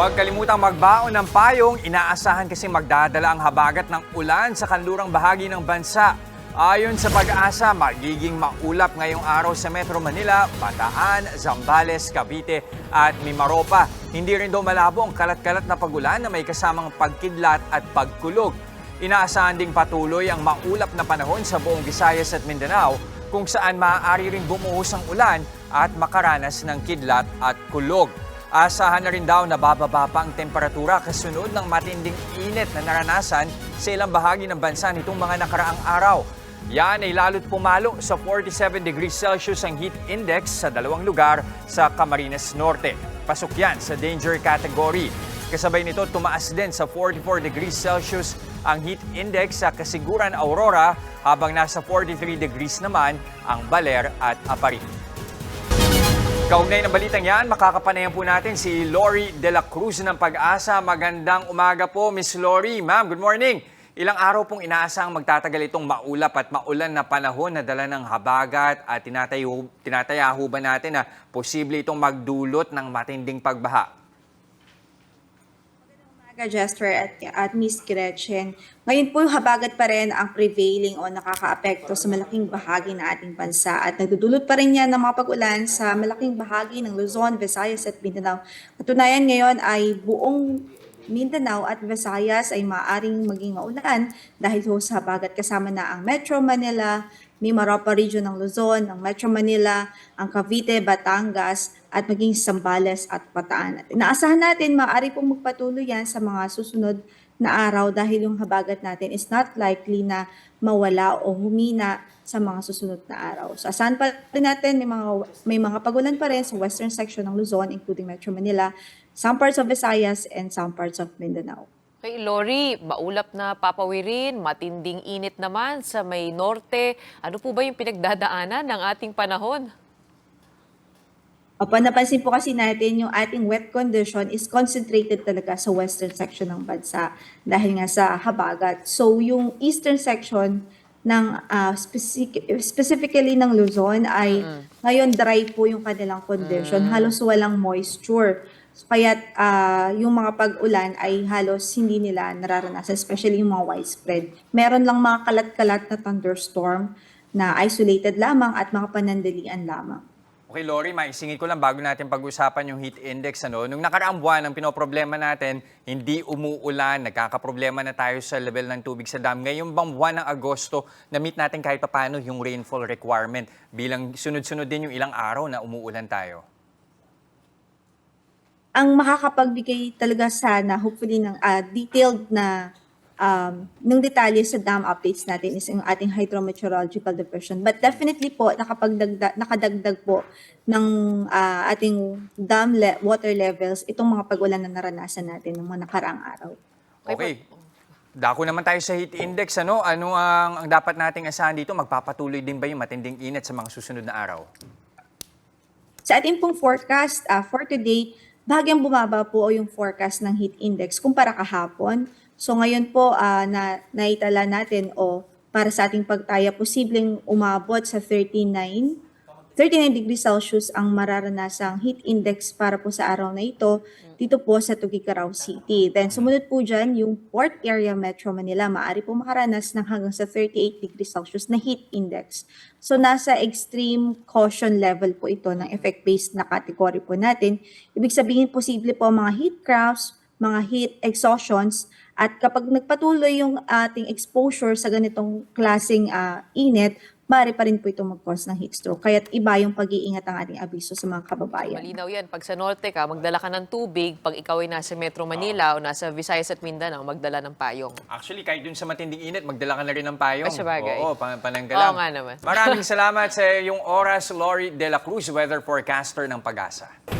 Huwag kalimutang magbaon ng payong. Inaasahan kasi magdadala ang habagat ng ulan sa kanlurang bahagi ng bansa. Ayon sa pag-asa, magiging maulap ngayong araw sa Metro Manila, Bataan, Zambales, Cavite at Mimaropa. Hindi rin daw malabo ang kalat-kalat na pagulan na may kasamang pagkidlat at pagkulog. Inaasahan ding patuloy ang maulap na panahon sa buong Visayas at Mindanao kung saan maaari rin bumuhos ang ulan at makaranas ng kidlat at kulog. Asahan na rin daw na bababa pa ang temperatura kasunod ng matinding init na naranasan sa ilang bahagi ng bansa nitong mga nakaraang araw. Yan ay lalo't pumalo sa 47 degrees Celsius ang heat index sa dalawang lugar sa Camarines Norte. Pasok yan sa danger category. Kasabay nito, tumaas din sa 44 degrees Celsius ang heat index sa Kasiguran Aurora habang nasa 43 degrees naman ang Baler at Aparit. Kaugnay ng balitang yan, makakapanayan po natin si Lori De La Cruz ng Pag-asa. Magandang umaga po, Miss Lori. Ma'am, good morning. Ilang araw pong inaasang magtatagal itong maulap at maulan na panahon na dala ng habagat at tinatayo, tinatayaho ba natin na posible itong magdulot ng matinding pagbaha? Umaga, Jester at, at Miss Gretchen. Ngayon po, habagat pa rin ang prevailing o nakakaapekto sa malaking bahagi ng ating bansa at nagdudulot pa rin yan ng mga pag-ulan sa malaking bahagi ng Luzon, Visayas at Mindanao. Katunayan ngayon ay buong Mindanao at Visayas ay maaaring maging maulan dahil ho sa habagat kasama na ang Metro Manila, Mimaropa Region ng Luzon, ang Metro Manila, ang Cavite, Batangas, at maging Sambales at Bataan. At inaasahan natin maaari pong magpatuloy yan sa mga susunod na araw dahil yung habagat natin is not likely na mawala o humina sa mga susunod na araw. So asahan pa rin natin may mga, may mga pagulan pa rin sa western section ng Luzon including Metro Manila, some parts of Visayas, and some parts of Mindanao. Kay Lori, maulap na papawirin, matinding init naman sa may norte. Ano po ba yung pinagdadaanan ng ating panahon? Opo, napansin po kasi natin yung ating wet condition is concentrated talaga sa western section ng bansa dahil nga sa habagat. So yung eastern section ng ah, specific, specifically ng Luzon ay ngayon dry po yung kanilang condition. Halos walang moisture. So, kaya yung mga pag-ulan ay halos hindi nila nararanasan, especially yung mga widespread. Meron lang mga kalat-kalat na thunderstorm na isolated lamang at mga panandalian lamang. Okay, Lori, maisingit ko lang bago natin pag-usapan yung heat index. Ano? Nung nakaraang buwan, ang pinoproblema natin, hindi umuulan, nagkakaproblema na tayo sa level ng tubig sa dam. Ngayong bang buwan ng Agosto, na-meet natin kahit paano yung rainfall requirement bilang sunod-sunod din yung ilang araw na umuulan tayo. ang makakapagbigay talaga sana hopefully ng ah, detailed na um, ng detalye sa dam updates natin is yung ating hydrometeorological division. But definitely po, nakapagdagdag, nakadagdag po ng ah, ating dam le- water levels itong mga pag-ulan na naranasan natin ng mga nakaraang araw. Okay. Dako naman tayo sa heat index. Ano, ano ang, ang dapat nating asahan dito? Magpapatuloy din ba yung matinding init sa mga susunod na araw? Sa ating pong forecast ah, for today, bahagyang bumaba po yung forecast ng heat index kumpara kahapon. So ngayon po ah, na naitala natin o para sa ating pagtaya, posibleng umabot sa 39 39 degrees Celsius ang mararanasang heat index para po sa araw na ito dito po sa Tugigaraw City. Then sumunod po dyan yung Port Area Metro Manila. Maaari po makaranas ng hanggang sa 38 degrees Celsius na heat index. So nasa extreme caution level po ito ng effect-based na category po natin. Ibig sabihin posible po mga heat cramps, mga heat exhaustions at kapag nagpatuloy yung ating exposure sa ganitong klaseng ah, init, maaari pa rin po ito mag-cause ng heat stroke. Kaya't iba yung pag-iingat ang ating abiso sa mga kababayan. Malinaw yan. Pag sa norte ka, magdala ka ng tubig. Pag ikaw ay nasa Metro Manila o nasa Visayas at Mindanao, magdala ng payong. Actually, kahit dun sa matinding init, magdala ka na rin ng payong. Ay, sabagay. Oo, pan- pananggalang. Oo nga naman. Maraming salamat sa iyong oras, Lori De La Cruz, weather forecaster ng Pag-asa.